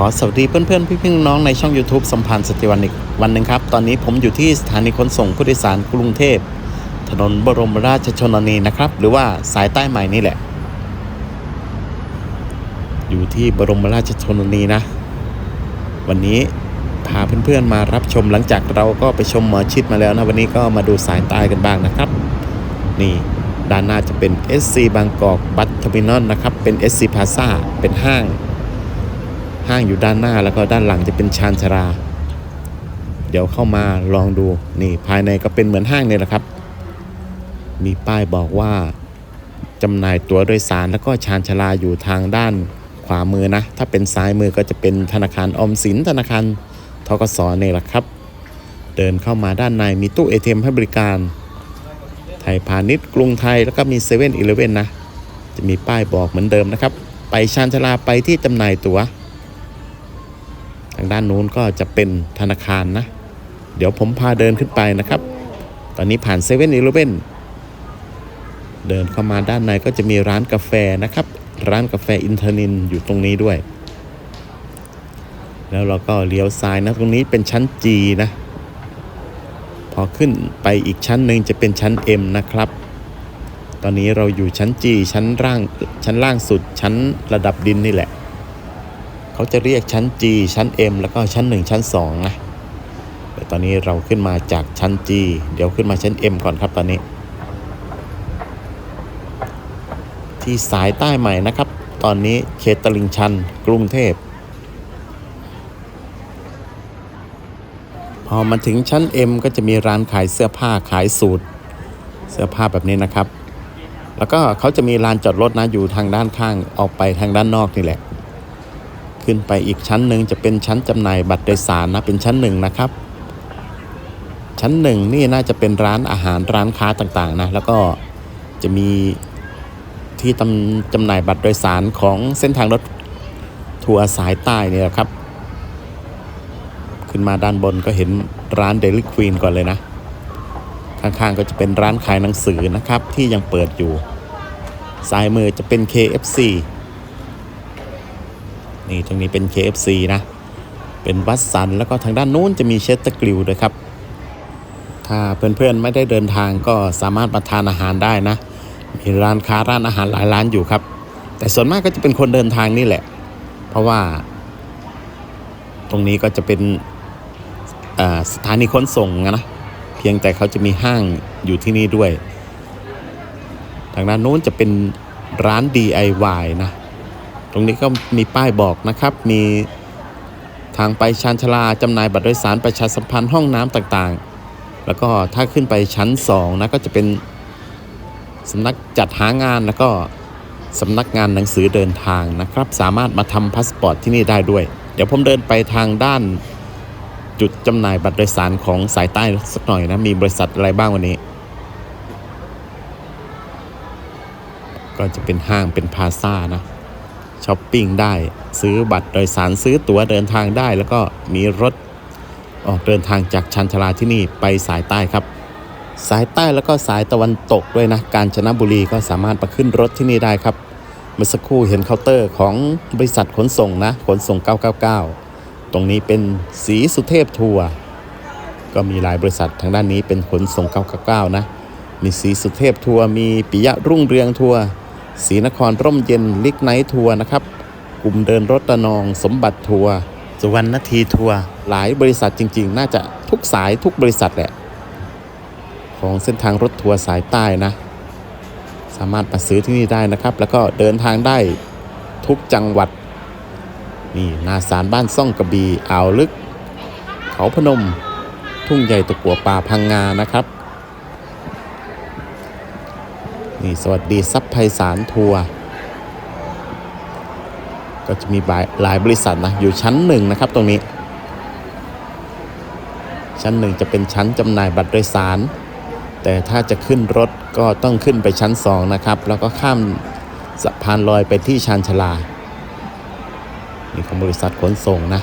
ขอสวัสดีเพื่อนๆ พี่ๆน้องในช่อง YouTube สัมพันธ์สติวันอีกวันหนึ่งครับ ตอนนี้ผมอยู่ที่สถานีขนส่งผู้โดยสารกรุงเทพ ถนนบรมราชชนนีนะครับ หรือว่าสายใต้ใหม่นี่แหละ อยู่ที่บรมราชชนนีนะ วันนี้พาเพื่อนๆมารับชมหลังจากเราก็ไปชมหมอชิดมาแล้วนะ วันนี้ก็มาดูสายใต้กันบ้างนะครับ นี่ด้านหน้าจะเป็น SC บางกอกบัตเทอร์มินอลนะครับเป็น SC Plaza เป็นห้าง ห้างอยู่ด้านหน้าแล้วก็ด้านหลังจะเป็นชานชารา เดี๋ยวเข้ามาลองดูนี่ภายในก็เป็นเหมือนห้างเนี่ยแหละครับ มีป้ายบอกว่าจำหน่ายตั๋วโดยสารแล้วก็ชานชาราอยู่ทางด้านขวามือนะ ถ้าเป็นซ้ายมือก็จะเป็นธนาคารอมสินธนาคารทกสเนี่ยแหละครับ เดินเข้ามาด้านในมีตู้ ATM ให้บริการ ไทยพาณิชย์กรุงไทยแล้วก็มีเซเว่นอีเลเว่นนะ จะมีป้ายบอกเหมือนเดิมนะครับ ไปชานชาลาไปที่จำหน่ายตั๋ว ทางด้านนู้นก็จะเป็นธนาคารนะ เดี๋ยวผมพาเดินขึ้นไปนะครับ ตอนนี้ผ่านเซเว่นอีเลเว่นเดินเข้ามาด้านในก็จะมีร้านกาแฟนะครับ ร้านกาแฟอินเทอร์นินอยู่ตรงนี้ด้วย แล้วเราก็เลี้ยวซ้ายนะ ตรงนี้เป็นชั้น G นะ พอขึ้นไปอีกชั้นหนึ่งจะเป็นชั้น M นะครับ ตอนนี้เราอยู่ชั้น G ชั้นล่างชั้นล่างสุดชั้นระดับดินนี่แหละ เขาจะเรียกชั้น G ชั้น M แล้วก็ชั้น 1 ชั้น2นะแต่ตอนนี้เราขึ้นมาจากชั้น G เดี๋ยวขึ้นมาชั้น M ก่อนครับตอนนี้ ที่สายใต้ใหม่นะครับ ตอนนี้เขตตลิ่งชัน กรุงเทพพอมาถึงชั้น M ก็จะมีร้านขายเสื้อผ้าขายสูตร เสื้อผ้าแบบนี้นะครับ แล้วก็เขาจะมีลานจอดรถนะอยู่ทางด้านข้างออกไปทางด้านนอกนี่แหละ ขึ้นไปอีกชั้นหนึ่งจะเป็นชั้นจำหน่ายบัตรโดยสารนะเป็นชั้นหนึ่งนะครับ ชั้นหนึ่งนี่น่าจะเป็นร้านอาหารร้านค้าต่างๆนะแล้วก็จะมีที่จำหน่ายบัตรโดยสารของเส้นทางรถทัวร์สายใต้นี่ยครับ ขึ้นมาด้านบนก็เห็นร้าน Daily Queen ก่อนเลยนะข้างๆก็จะเป็นร้านขายหนังสือนะครับที่ยังเปิดอยู่ ซ้ายมือจะเป็น KFC นี่ตรงนี้เป็น KFC นะ เป็นวัดสันแล้วก็ทางด้านนู้นจะมีเชสต์กริลด้วยครับ ถ้าเพื่อนๆไม่ได้เดินทางก็สามารถมาทานอาหารได้นะ มีร้านค้าร้านอาหารหลายร้านอยู่ครับ แต่ส่วนมากก็จะเป็นคนเดินทางนี่แหละ เพราะว่า ตรงนี้ก็จะเป็นสถานีขนส่งนะ เพียงแต่เขาจะมีห้างอยู่ที่นี่ด้วย ทางด้านนู้นจะเป็นร้าน DIY นะ รงนี้ก็มีป้ายบอกนะครับ มีทางไปชานชาลาจำหน่ายบัตรโดยสารประชาสัมพันธ์ห้องน้ำต่างๆ แล้วก็ถ้าขึ้นไปชั้น2นะก็จะเป็นสำนักจัดหางานแล้วก็สำนักงานหนังสือเดินทางนะครับ สามารถมาทำพาสปอร์ตที่นี่ได้ด้วย เดี๋ยวผมเดินไปทางด้านจุดจำหน่ายบัตรโดยสารของสายใต้สักหน่อยนะ มีบริษัทอะไรบ้างวันนี้ ก็จะเป็นห้างเป็นพาซ่านะ ช้อปปิ้งได้ ซื้อบัตรโดยสารซื้อตั๋วเดินทางได้ แล้วก็มีรถออกเดินทางจากชันชลาที่นี่ไปสายใต้ครับ สายใต้แล้วก็สายตะวันตกด้วยนะกาญจนบุรีก็สามารถมาขึ้นรถที่นี่ได้ครับ เมื่อสักครู่เห็นเคาน์เตอร์ของบริษัทขนส่งนะขนส่ง 999 ตรงนี้เป็นสีสุเทพทัวร์ก็มีหลายบริษัททางด้านนี้เป็นขนส่ง 999 นะ มีสีสุเทพทัวร์มีปิยะรุ่งเรืองทัวร์ ศรีนครร่มเย็นลิกไนท์ทัวร์นะครับ กลุ่มเดินรถตะนอง สมบัติทัวร์สุวรรณนาทีทัวร์หลายบริษัทจริง ๆ น่าจะทุกสายทุกบริษัทแหละ ของเส้นทางรถทัวร์สายใต้นะ สามารถมาซื้อที่นี่ได้นะครับ แล้วก็เดินทางได้ทุกจังหวัด นี่นาสารบ้านซ่องกระบีอ่าวลึก เขาพนม ทุ่งใหญ่ตะกัวป่าพังงานะครับ นี่สวัสดีซับไพศาลทัวร์ก็จะมีหลายบริษัทนะ อยู่ชั้นหนึ่งนะครับตรงนี้ ชั้นหนึ่งจะเป็นชั้นจำหน่ายบัตรโดยสาร แต่ถ้าจะขึ้นรถก็ต้องขึ้นไปชั้นสองนะครับ แล้วก็ข้ามสะพานลอยไปที่ชานชาลา นี่ของบริษัทขนส่งนะ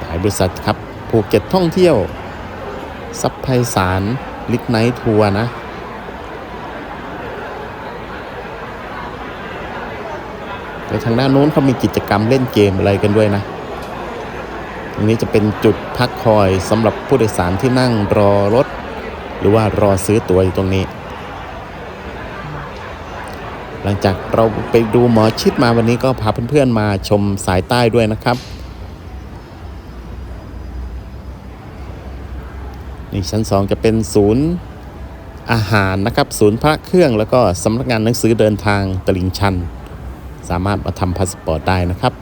หลายบริษัทครับภูเก็ตท่องเที่ยว ซับไพศาลลิกไนท์ทัวร์นะไปทางด้านนู้นเขามีกิจกรรมเล่นเกมอะไรกันด้วยนะตรงนี้จะเป็นจุดพักคอยสำหรับผู้โดยสารที่นั่งรอรถ หรือว่ารอซื้อตั๋วอยู่ตรงนี้ หลังจากเราไปดูหมอชิดมาวันนี้ก็พาเพื่อนๆมาชมสายใต้ด้วยนะครับ นี่ชั้น 2 จะเป็นศูนย์อาหารนะครับ ศูนย์พระเครื่องแล้วก็สำนักงานหนังสือเดินทางตลิ่งชัน สามารถมาทำพาสปอร์ตได้นะครับ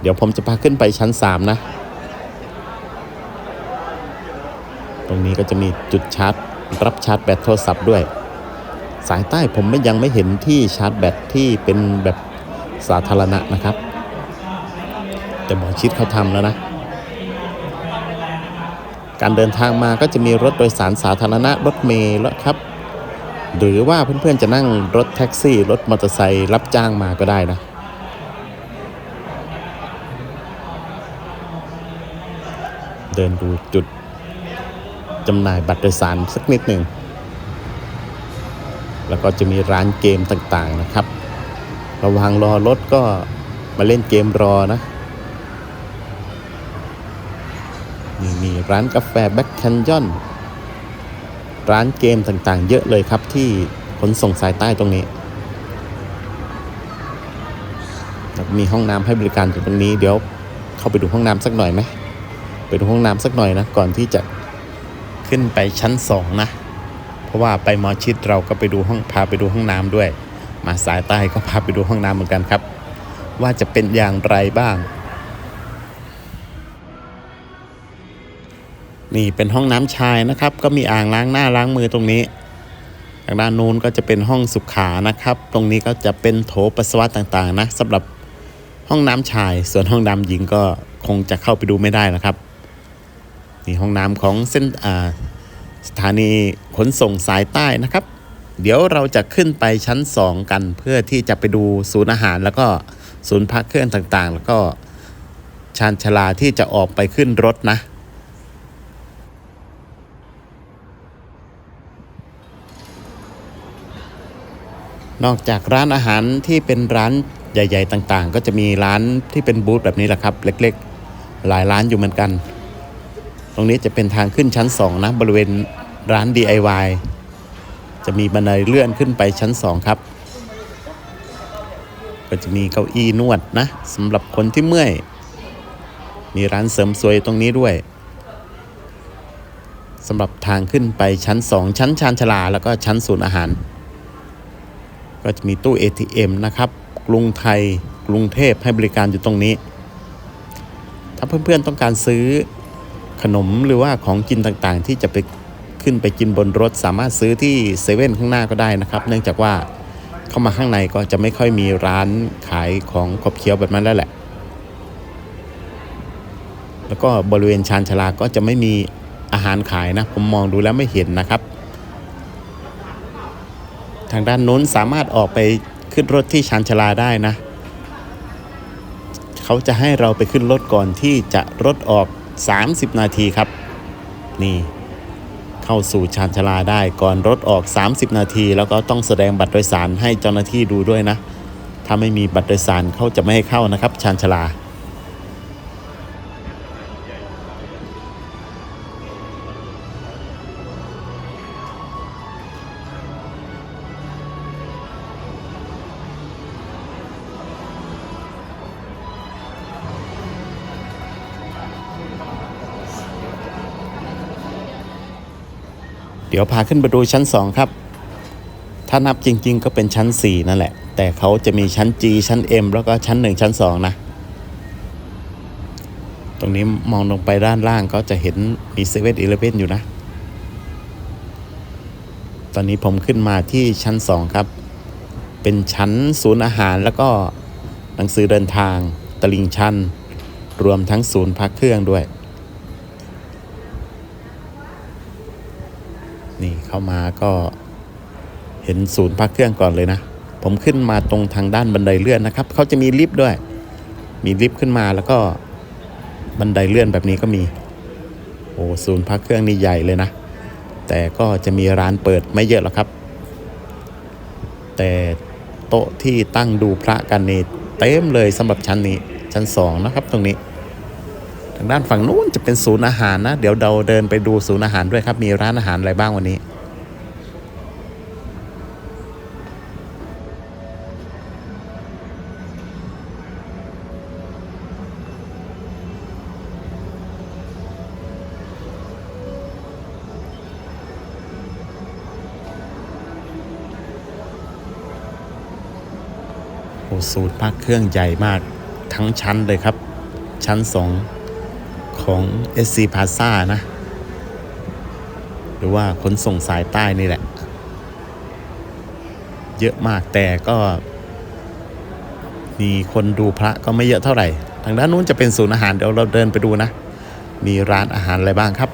เดี๋ยวผมจะพาขึ้นไปชั้น 3 นะ ตรงนี้ก็จะมีจุดชาร์จ รับชาร์จแบตโทรศัพท์ด้วย สายใต้ผมไม่ยังไม่เห็นที่ชาร์จแบตที่เป็นแบบสาธารณะนะครับ แต่หมอชิดเขาทำแล้วนะ การเดินทางมาก็จะมีรถโดยสารสาธารณะรถเมล์แล้วครับ หรือว่าเพื่อนๆจะนั่งรถแท็กซี่ รถมอเตอร์ไซค์รับจ้างมาก็ได้นะ เดินดูจุดจำหน่ายบัตรโดยสารสักนิดหนึ่ง แล้วก็จะมีร้านเกมต่างๆนะครับ ระหว่างรอรถก็มาเล่นเกมรอนะ นี่มี ร้านกาแฟแบ็คแคนยอนร้านเกมต่างๆ เยอะเลยครับที่ขนส่งสายใต้ตรงนี้ มีห้องน้ำให้บริการอยู่ตรงนี้ เดี๋ยวเข้าไปดูห้องน้ำสักหน่อยไหมไปดูห้องน้ำสักหน่อยนะ ก่อนที่จะขึ้นไปชั้นสองนะ เพราะว่าไปมอชิดเราก็ไปดูห้องพาไปดูห้องน้ำด้วย มาสายใต้ก็พาไปดูห้องน้ำเหมือนกันครับ ว่าจะเป็นอย่างไรบ้าง นี่เป็นห้องน้ำชายนะครับ ก็มีอ่างล้างหน้าล้างมือตรงนี้ทางด้านนู้นก็จะเป็นห้องสุขานะครับ ตรงนี้ก็จะเป็นโถปัสสาวะต่างๆ นะสำหรับห้องน้ำชาย ส่วนห้องน้ำหญิงก็คงจะเข้าไปดูไม่ได้นะครับนี่ห้องน้ำของเส้นอ่าสถานีขนส่งสายใต้นะครับ เดี๋ยวเราจะขึ้นไปชั้น 2 กันเพื่อที่จะไปดูศูนย์อาหาร แล้วก็ศูนย์พักเครื่องต่างๆ แล้วก็ชานชลาที่จะออกไปขึ้นรถนะ นอกจากร้านอาหารที่เป็นร้านใหญ่ ๆ ต่างๆ ก็จะมีร้านที่เป็นบูธแบบนี้แหละครับ เล็กๆ หลายร้านอยู่เหมือนกัน ตรงนี้จะเป็นทางขึ้นชั้น 2 นะ บริเวณร้าน DIY จะมีบันไดเลื่อนขึ้นไปชั้น 2 ครับ ก็จะมีเก้าอี้นวดนะสำหรับคนที่เมื่อย มีร้านเสริมสวยตรงนี้ด้วยสำหรับทางขึ้นไปชั้น 2 ชั้นชานชลาแล้วก็ชั้นศูนย์อาหาร ก็จะมีตู้ ATM นะครับ กรุงไทย กรุงเทพให้บริการอยู่ตรงนี้ ถ้าเพื่อนๆต้องการซื้อขนมหรือว่าของกินต่างๆ ที่จะไปขึ้นไปกินบนรถ สามารถซื้อที่เซเว่นข้างหน้าก็ได้นะครับ เนื่องจากว่าเข้ามาข้างในก็จะไม่ค่อยมีร้านขายของขบเคี้ยวแบบนั้นแล้วแหละ แล้วก็บริเวณชานชาลาก็จะไม่มีอาหารขายนะ ผมมองดูแล้วไม่เห็นนะครับ ทางด้านนู้นสามารถออกไปขึ้นรถที่ชานชาลาได้นะ เขาจะให้เราไปขึ้นรถก่อนที่จะรถออก 30 นาทีครับ นี่ เข้าสู่ชานชาลาได้ก่อนรถออก 30 นาที แล้วก็ต้องแสดงบัตรโดยสารให้เจ้าหน้าที่ดูด้วยนะ ถ้าไม่มีบัตรโดยสารเขาจะไม่ให้เข้านะครับ ชานชาลา เดี๋ยวพาขึ้นไปดูชั้น 2 ครับ ถ้านับจริง ๆ ก็เป็นชั้น 4 นั่นแหละ แต่เขาจะมีชั้น G ชั้น M แล้วก็ชั้น 1 ชั้น 2 นะ ตรงนี้มองลงไปด้านล่างก็จะเห็นมีเซเว่นอีเลฟเว่นอยู่นะ ตอนนี้ผมขึ้นมาที่ชั้น 2 ครับ เป็นชั้นศูนย์อาหารแล้วก็หนังสือเดินทาง ตลิ่งชัน รวมทั้งศูนย์พักเครื่องด้วย นี่เข้ามาก็เห็นศูนย์พักเครื่องก่อนเลยนะ ผมขึ้นมาตรงทางด้านบันไดเลื่อนนะครับเขาจะมีลิฟต์ด้วย มีลิฟต์ขึ้นมาแล้วก็บันไดเลื่อนแบบนี้ก็มี โอ้ศูนย์พักเครื่องนี่ใหญ่เลยนะ แต่ก็จะมีร้านเปิดไม่เยอะหรอกครับ แต่โต๊ะที่ตั้งดูพระกันนี่เต็มเลยสำหรับชั้นนี้ชั้นสองนะครับตรงนี้ ทางด้านฝั่งนู้นจะเป็นศูนย์อาหารนะ เดี๋ยวเราเดินไปดูศูนย์อาหารด้วยครับ มีร้านอาหารอะไรบ้างวันนี้ โอ้สูตรพักเครื่องใหญ่มากทั้งชั้นเลยครับ ชั้น2 ของ SC Plaza นะ หรือว่าขนส่งสายใต้นี่แหละ เยอะมากแต่ก็ มีคนดูพระก็ไม่เยอะเท่าไหร่ ทางด้านนู้นจะเป็นศูนย์อาหารเดี๋ยวเราเดินไปดูนะ มีร้านอาหารอะไรบ้างครับ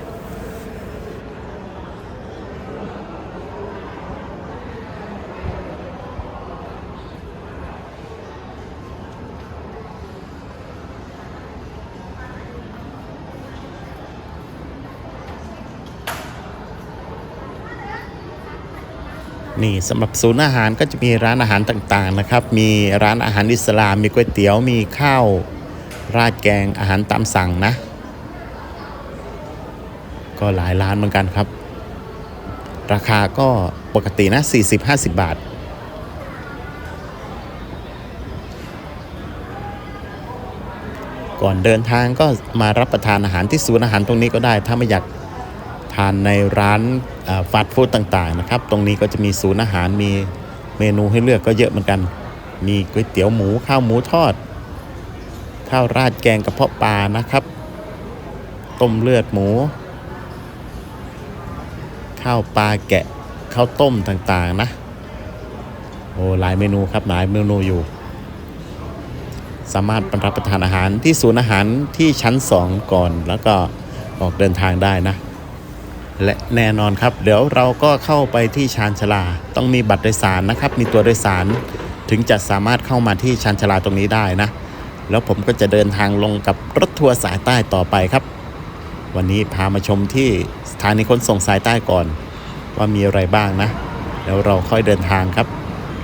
นี่สำหรับศูนย์อาหารก็จะมีร้านอาหารต่างๆนะครับ มีร้านอาหารอิสลาม มีก๋วยเตี๋ยว มีข้าว ราดแกงอาหารตามสั่งนะ ก็หลายร้านเหมือนกันครับ ราคาก็ปกตินะ 40-50 บาท ก่อนเดินทางก็มารับประทานอาหารที่ศูนย์อาหารตรงนี้ก็ได้ ถ้าไม่อยาก ทานในร้านฟาสต์ฟู้ดต่างๆนะครับ ตรงนี้ก็จะมีศูนย์อาหารมีเมนูให้เลือกก็เยอะเหมือนกัน มีก๋วยเตี๋ยวหมูข้าวหมูทอด ข้าวราดแกงกระเพาะปลานะครับ ต้มเลือดหมู ข้าวปลาแกะข้าวต้มต่างๆนะ โอ้หลายเมนูครับหลายเมนูอยู่ สามารถรับประทานอาหารที่ศูนย์อาหารที่ชั้น 2 ก่อนแล้วก็ออกเดินทางได้นะ และแน่นอนครับ เดี๋ยวเราก็เข้าไปที่ชานชาลา ต้องมีบัตรโดยสารนะครับ มีตัวโดยสารถึงจะสามารถเข้ามาที่ชานชาลาตรงนี้ได้นะ แล้วผมก็จะเดินทางลงกับรถทัวร์สายใต้ต่อไปครับ วันนี้พามาชมที่สถานีขนส่งสายใต้ก่อน ว่ามีอะไรบ้างนะ แล้วเราค่อยเดินทางครับ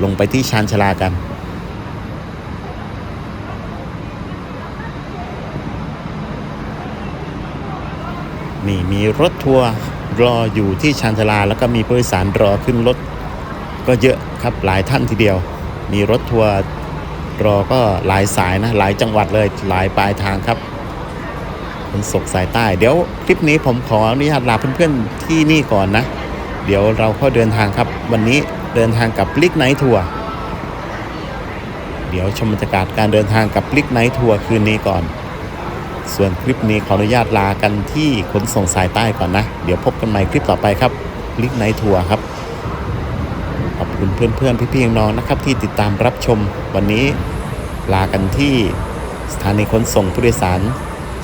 ลงไปที่ชานชาลากันนี่มีรถทัวร์ รออยู่ที่ชานชาลา แล้วก็มีผู้โดยสารรอขึ้นรถก็เยอะครับหลายท่านทีเดียว มีรถทัวร์รอก็หลายสายนะหลายจังหวัดเลยหลายปลายทางครับขนส่งสายใต้ เดี๋ยวคลิปนี้ผมขออนุญาตลาเพื่อนๆที่นี่ก่อนนะ เดี๋ยวเราค่อยเดินทางครับ วันนี้เดินทางกับลิกไนท์ทัวร์เดี๋ยวชมบรรยากาศการเดินทางกับลิกไนท์ทัวร์คืนนี้ก่อน ส่วนคลิปนี้ขออนุญาตลากันที่ขนส่งสายใต้ก่อนนะ เดี๋ยวพบกันใหม่คลิปต่อไปครับลิกไนท์ทัวร์ครับขอบคุณเพื่อนๆพี่ๆน้องนะครับ ที่ติดตามรับชมวันนี้ลากันที่สถานีขนส่งผู้โดยสาร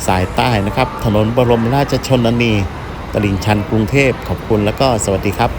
สายใต้นะครับ ถนนบรมราชชนนี ตลิ่งชันกรุงเทพขอบคุณแล้วก็สวัสดีครับ